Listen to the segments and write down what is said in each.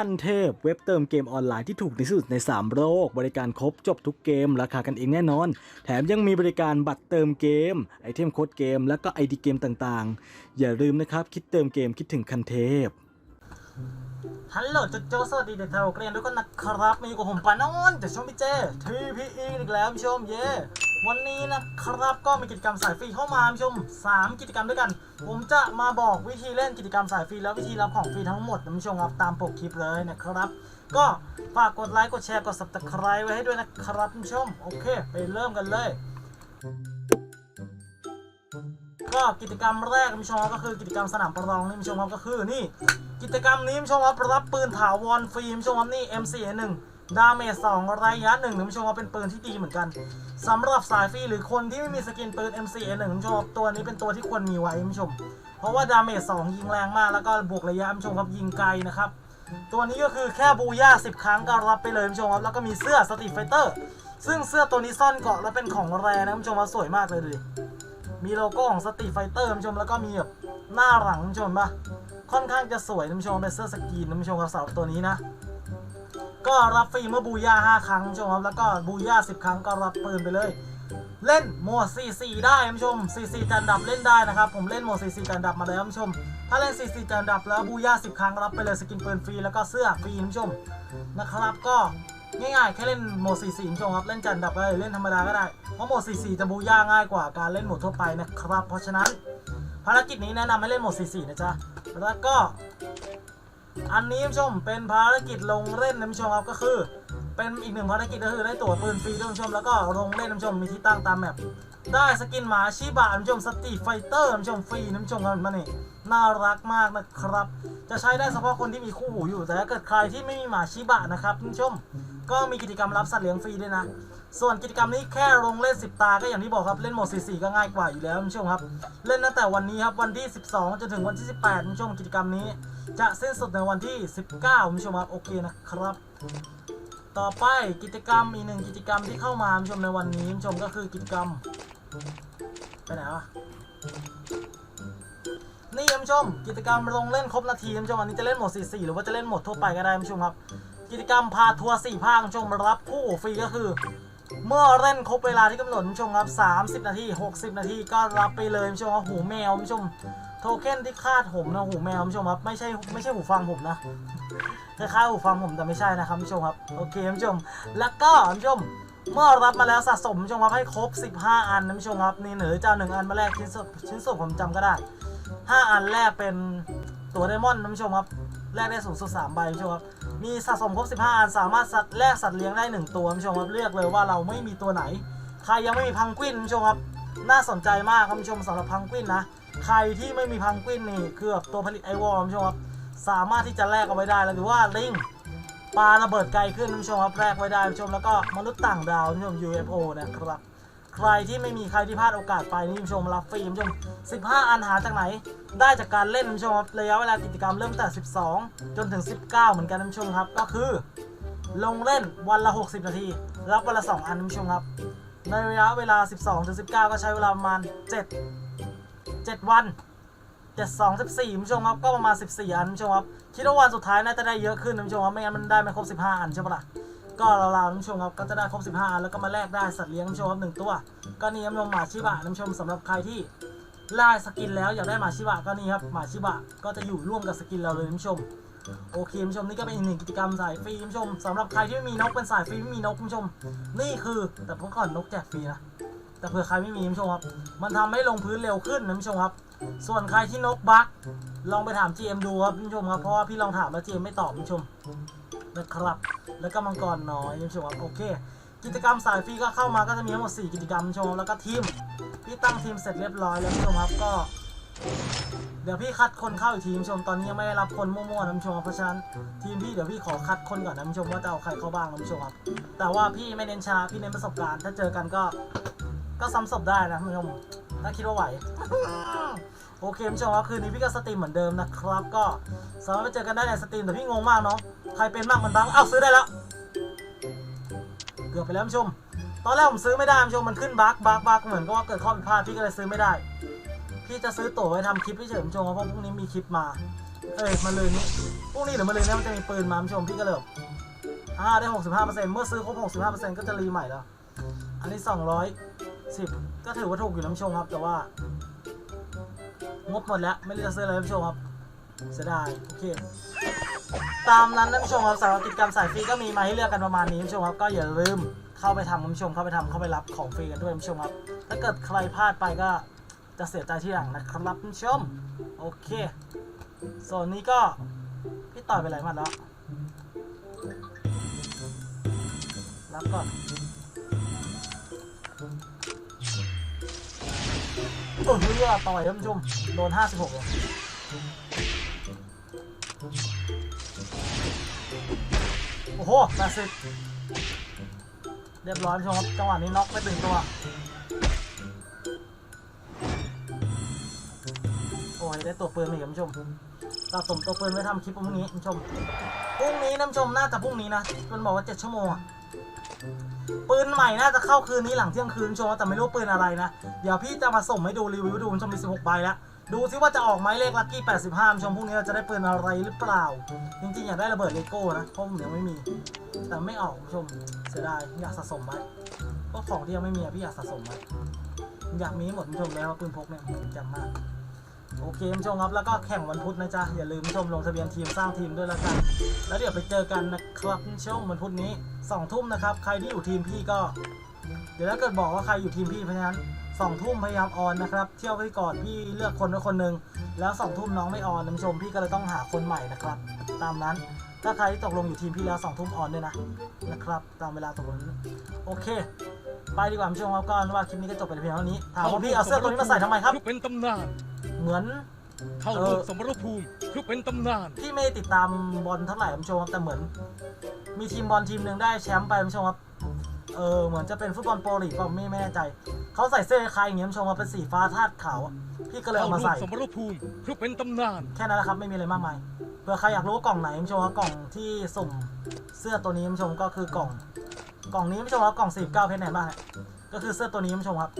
ขั้นเทพเว็บเติมเกมออนไลน์ที่ถูกที่สุดใน 3 โลก บริการครบจบทุกเกม ราคากันเองแน่นอน แถมยังมีบริการบัตรเติมเกม ไอเทมโค้ดเกม และก็ไอดีเกมต่างๆ อย่าลืมนะครับ คิดเติมเกมคิดถึงคันเทพฮัลโหลจุดโจสวัสดีเด็กทยโอเกรียนทุกคนนะครับ มาอยู่กับผมปานอนจากช่องพี่เจ TPE อีกแล้วผู้ชมเย่ วันนี้นะครับก็มีกิจกรรมสายฟรีเข้ามาชม 3 กิจกรรมด้วยกัน ผมจะมาบอกวิธีเล่นกิจกรรมสายฟรีแล้ววิธีรับของฟรีทั้งหมดนะผู้ชมครับตามปกคลิปเลยนะครับ ก็ฝากกดไลค์กดแชร์กด subscribe ไว้ให้ด้วยนะครับผู้ชมโอเค ไปเริ่มกันเลย ก็กิจกรรมแรกคุณผู้ชมครับก็คือกิจกรรมสนามประลองนี่คุณผู้ชมครับก็คือนี่ กิจกรรมนี้คุณผู้ชมครับรับปืนถาวรฟรีคุณผู้ชมครับนี่ M4A1 ดาเมจ2ระยะหนึ่งคุณผู้ชมครับเป็นปืนที่ดีเหมือนกันสำหรับสายฟรีหรือคนที่ไม่มีสกินปืน M4A1 คุณผู้ชมครับตัวนี้เป็นตัวที่ควรมีไว้คุณผู้ชม เพราะว่าดาเมจ2ยิงแรงมากแล้วก็บวกระยะคุณผู้ชมครับยิงไกลนะครับ ตัวนี้ก็คือแค่บูย่า10 ครั้งก็รับไปเลยคุณผู้ชมครับแล้วก็มีเสื้อสตรีทไฟเตอร์ซึ่งเสื้อตัวนี้ซ่อนเกาะและเป็นของแรนะคุณผู้ชมครับสวยมากเลยดูดิมีโลโก้ของสตรีทไฟเตอร์คุณผู้ชมแล้วก็มีแบบหน้าหลังคุณผู้ชมปะค่อนข้างจะสวยคุณผู้ชมเป็นเสื้อสกรีนคุณผู้ชมครับสำหรับตัวนี้นะ ก็รับฟรีเมื่อบูย่า5ครั้งคุณผู้ชมครับแล้วก็บูย่า10 ครั้งก็รับปืนไปเลย เล่นโหมด 44 ได้คุณผู้ชม 44 จันดับเล่นได้นะครับ ผมเล่นโหมด 44 จันดับมาแล้วคุณผู้ชม ถ้าเล่น 44 จันดับแล้วบูย่า10 ครั้งรับไปเลยสกินปืนฟรีแล้วก็เสื้อฟรีคุณผู้ชมนะครับก็ง่ายๆ แค่เล่นโหมด 44คุณผู้ชมครับ เล่นจันดับได้เล่นธรรมดาก็ได้ เพราะโหมด 44 จะบูย่าง่ายกว่าการเล่นโหมดทั่วไปนะครับ เพราะฉะนั้นภารกิจนี้แนะนำให้เล่นโหมด 44 นะจ๊ะ แล้วก็ อันนี้คุณผู้ชมเป็นภารกิจลงเล่นนะคุณผู้ชมครับก็คือ เป็นอีกหนึ่งภารกิจก็คือได้ตั๋วปืนฟรีด้วยผู้ชมแล้วก็ลงเล่นนะคุณผู้ชมมีที่ตั้งตามแมปได้สกินหมาชิบะคุณผู้ชมสตีไฟเตอร์คุณผู้ชมฟรีนะคุณผู้ชมครับมานี่น่ารักมากนะครับ จะใช้ได้เฉพาะคนที่มีคู่หูอยู่ แต่ถ้าเกิดใครที่ไม่มีหมาชิบะนะครับคุณผู้ชม ก็มีกิจกรรมรับสัตว์เลี้ยงฟรีด้วยนะ ส่วนกิจกรรมนี้แค่ลงเล่น 10 ตาก็อย่างที่บอกครับเล่นโหมด44ก็ง่ายกว่าอยู่แล้วคุณผู้ชมครับ เล่นตั้งแต่วันนี้ครับวันที่ 12 จนถึงวันที่ 18คุณผู้ชมกิจกรรมนี้ จะสิ้นสุดในวันที่ 19คุณผู้ชมครับโอเคนะครับ ต่อไปกิจกรรมอีกหนึ่งกิจกรรมที่เข้ามาคุณผู้ชมในวันนี้คุณผู้ชมก็คือกิจกรรมไปไหนวะนี่คุณผู้ชม กิจกรรมลงเล่นครบนาทีคุณผู้ชมอันนี้จะเล่นโหมด44หรือว่าจะเล่นโหมดทั่วไปก็ได้คุณผู้ชมครับ กิจกรรมพาทัวร์4ภาคคุณผู้ชมรับคู่ฟรีก็คือ เมื่อเล่นครบเวลาที่กำหนดชมครับ 30 นาที 60 นาทีก็รับไปเลยชมครับหูแมวชม โทเค็นที่คาดผมนะหูแมวชมครับไม่ใช่ไม่ใช่หูฟังผมนะคล้ายๆหูฟังผมแต่ไม่ใช่นะครับชมครับโอเคชม แล้วก็ชมเมื่อรับมาแล้วสะสมชมครับให้ครบ 15 อันนะผู้ชมครับนี่หรือเจะเอาหนึ่งอันมาแลกชิ้นส่วนชิ้นส่วนผมจำก็ได้ 5 อันแรกเป็นตัวไดมอนด์นะผู้ชมครับแลกได้สูงสุด3ใบผู้ชมครับ มีสะสมครบ 15 อัน สามารถสัตว์แลกสัตว์เลี้ยงได้ 1 ตัวคุณผู้ชมครับเลือกเลยว่าเราไม่มีตัวไหน ใครยังไม่มีพังกวินคุณผู้ชมครับ น่าสนใจมากคุณผู้ชมสำหรับพังกวินนะ ใครที่ไม่มีพังกวินนี่คือแบบตัวผลิตไอวอลคุณผู้ชมครับสามารถที่จะแลกเอาไว้ได้แล้วหรือว่าลิงปลาระเบิดไกลขึ้นคุณผู้ชมครับแลกไว้ได้คุณผู้ชมแล้วก็มนุษย์ต่างดาวคุณผู้ชม UFO นะครับ ใครที่ไม่มีใครที่พลาดโอกาสไปนี่คุณผู้ชมรับฟรีคุณผู้ชม 15 อันหาจากไหน ได้จากการเล่นคุณผู้ชมครับระยะเวลากิจกรรมเริ่มแต่ 12 จนถึง 19 เหมือนกันคุณผู้ชมครับ ก็คือ ลงเล่นวันละ 60 นาที รับวันละ 2 อันคุณผู้ชมครับ ในระยะเวลา 12ถึง19 ก็ใช้เวลาประมาณ 7 7 วัน7 2 14คุณผู้ชมครับก็ประมาณ 14 อันคุณผู้ชมครับคิดว่าวันสุดท้ายน่าจะได้เยอะขึ้นคุณผู้ชมครับไม่งั้นมันได้ไม่ครบ 15 อันใช่ปะล่ะ ก็ราวๆคุณผู้ชมครับก็จะได้ครบ 15 แล้วก็มาแลกได้สัตว์เลี้ยงคุณผู้ชมครับหนึ่งตัว ก็นี่ครับนมหมาชิบะคุณผู้ชมสำหรับใครที่ได้สกินแล้วอยากได้หมาชิบะก็นี่ครับหมาชิบะก็จะอยู่ร่วมกับสกินเราเลยคุณผู้ชมโอเคคุณผู้ชมนี่ก็เป็นอีกหนึ่งกิจกรรมสายฟรีคุณผู้ชมสำหรับใครที่ไม่มีนกเป็นสายฟรีไม่มีนกคุณผู้ชม นี่คือแต่เมื่อก่อนนกแจกฟรีนะแต่เผื่อใครไม่มีคุณผู้ชมครับ มันทำให้ลงพื้นเร็วขึ้นนะคุณผู้ชมครับ ส่วนใครที่นกบั๊กลองไปถาม GM ดูครับคุณผู้ชมครับเพราะว่าพี่ลองถามแล้ว GM ไม่ตอบคุณผู้ชม นะครับ แล้วก็มังกรน้อยคุณผู้ชมครับโอเค กิจกรรมสายฟรีก็เข้ามาก็จะมีทั้งหมด4กิจกรรมคุณผู้ชมแล้วก็ทีมพี่ตั้งทีมเสร็จเรียบร้อยแล้วคุณผู้ชมครับก็เดี๋ยวพี่คัดคนเข้าอีกทีมชมตอนนี้ยังไม่ได้รับคนมั่วๆนะชมเพราะฉะนั้นทีมพี่เดี๋ยวพี่ขอคัดคนก่อนนะชมว่าจะเอาใครเข้าบ้างนะชมครับแต่ว่าพี่ไม่เน้นชนะพี่เน้นประสบการณ์ ถ้าเจอกันก็ ก็ซ้ำศพได้นะคุณผู้ชมถ้าคิดว่าไหว โอเคคุณผู้ชมครับคืนนี้พี่ก็สตรีมเหมือนเดิมนะครับ ก็สามารถไปเจอกันได้ในสตรีมแต่พี่งงมากเนาะใครเป็นบ้างมันบ้างอ้าวซื้อได้แล้ว เกือบไปแล้วคุณผู้ชม ตอนแรกผมซื้อไม่ได้คุณผู้ชมมันขึ้นบั๊กบั๊กบั๊กเหมือนกับว่าเกิดข้อผิดพลาดพี่ก็เลยซื้อไม่ได้ พี่จะซื้อตั๋วไว้ทำคลิปเฉยๆคุณผู้ชมเพราะพรุ่งนี้มีคลิปมา เอ้ยมาเลยนี้พรุ่งนี้หรือมาเลยนี้มันจะมีปืนมาคุณผู้ชมพี่ก็เลยอ่าได้หกสิบห้าเปอร์เซ็นต์เมื่อซื้อครบหกสิบห้าเปอร์เซ็นต์ก็จะรีใหม่แล้วอันนี้สองร้อย สิบก็ถือว่าถูกอยู่นะคุณผู้ชมครับ แต่ว่า งบหมดแล้วไม่รู้จะซื้ออะไรนะคุณผู้ชมครับเสียดายโอเคตามนั้นนะคุณผู้ชมครับสำหรับกิจกรรมสายฟรีก็มีมาให้เลือกกันประมาณนี้คุณผู้ชมครับก็อย่าลืมเข้าไปทำคุณผู้ชมเข้าไปทำเข้าไปรับของฟรีกันด้วยคุณผู้ชมครับ ถ้าเกิดใครพลาดไปก็จะเสียใจที่หลังนะครับคุณผู้ชมโอเคส่วนนี้ก็พี่ต่อยไปหลายมัดแล้วรับก่อน เออเรือต่อยท่านผู้ชมโดน56เลยโอ้โห80เรียบร้อยชมครับจังหวะนี้น็อกไปตึงตัว โอ้ยได้ตัวปืนมาอีกท่านผู้ชมสะสมตัวปืนไว้ทำคลิปพรุ่งนี้ท่านผู้ชมพรุ่งนี้ท่านผู้ชมน่าจะพรุ่งนี้นะมันบอกว่า7ชั่วโมงอะ ปืนใหม่น่าจะเข้าคืนนี้หลังเที่ยงคืนท่านผู้ชมแต่ไม่รู้ปืนอะไรนะ เดี๋ยวพี่จะมาส่งให้ดูรีวิวดูท่านผู้ชมมี 16 ใบแล้ว ดูซิว่าจะออกไหมเลขลัคกี้ 85 ชมพรุ่งนี้เราจะได้ปืนอะไรหรือเปล่า จริงๆ อยากได้ระเบิดเลโก้นะเพราะผมยังไม่มี แต่ไม่ออกชมเสียดายอยากสะสมไว้เพราะของที่ยังไม่มีอะพี่อยากสะสมไว้อยากมีหมดชมแล้วปืนพกเนี่ยมันจำมาก โอเคท่านผู้ชมครับแล้วก็แข่งวันพุธนะจ๊ะอย่าลืมท่านผู้ชมลงทะเบียนทีมสร้างทีมด้วยแล้วกัน แล้วเดี๋ยวไปเจอกันนะครับท่านผู้ชมวันพุธนี้สองทุ่มนะครับ ใครที่อยู่ทีมพี่ก็ เดี๋ยวถ้าเกิดบอกว่าใครอยู่ทีมพี่เพราะฉะนั้นสองทุ่มพยายามออนนะครับเที่ยวไปก่อนพี่เลือกคนไว้คนหนึ่งแล้วสองทุ่มน้องไม่ออนท่านผู้ชมพี่ก็เลยต้องหาคนใหม่นะครับ ตามนั้นถ้าใครที่ตกลงอยู่ทีมพี่แล้วสองทุ่มออนด้วยนะนะครับ ตามเวลาตกลงนั้โอเคไปดีกว่าท่านผู้ชมครับก็ว่าคลิปนี้ก็จบไปเพียงเท่านี้ถามว่าพี่เอาเสื้อตัวนี้มาใส่ทำไมครับเป็นตำนาน เหมือน เข้าเออร่วมสมรภูมิเพื่อเป็นตำนานพี่ไม่ได้ติดตามบอลเท่าไหร่คุณผู้ชมครับแต่เหมือน มีทีมบอลทีมหนึ่งได้แชมป์ไปคุณผู้ชมครับเออเหมือนจะเป็นฟุตบอลโปรลีกเปล่าไม่ไม่แน่ใจ เขาใส่เสื้อคล้ายๆอย่างเงี้ยคุณผู้ชมว่าเป็นสีฟ้าธาตุขาวอะพี่ก็เลยเข้าเอาร่มาวใส่มสมรภูมิเพื่อเป็นตำนาน แค่นั้นแหละครับไม่มีอะไรมากมายเผื่อใครอยากรู้ว่ากล่องไหนคุณผู้ชมว่ากล่องที่สุ่มเสื้อตัวนี้คุณผู้ชมก็คือกล่อง กล่องนี้คุณผู้ชมว่ากล่อง49เพชรไหนบ้างเนี่ยก็คือเสื้อตัวนี้คุณผู้ชมครับ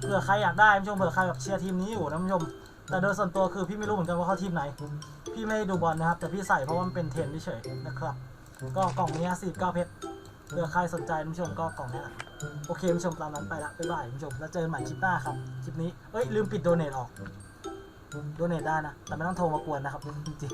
เผื่อใครอยากได้คุณผู้ชมเผื่อใครแบบเชียร์ทีมนี้อยู่นะคุณผู้ชม แต่โดยส่วนตัวคือพี่ไม่รู้เหมือนกันว่าเขาทีมไหน พี่ไม่ดูบอลนะครับ แต่พี่ใส่เพราะว่ามันเป็นเทรนด์เฉยๆนะครับ ก็กล่องนี้สี่เก้าเพชรเผื่อใครสนใจคุณผู้ชมก็กล่องนี้แหละโอเคคุณผู้ชมตามนั้นไปละบ๊ายบายคุณผู้ชมแล้วเจอกันใหม่คลิปหน้าครับคลิปนี้เอ้ยลืมปิดโดเนทออกโดเนทได้นะแต่ไม่ต้องโทรมากวนนะครับจริง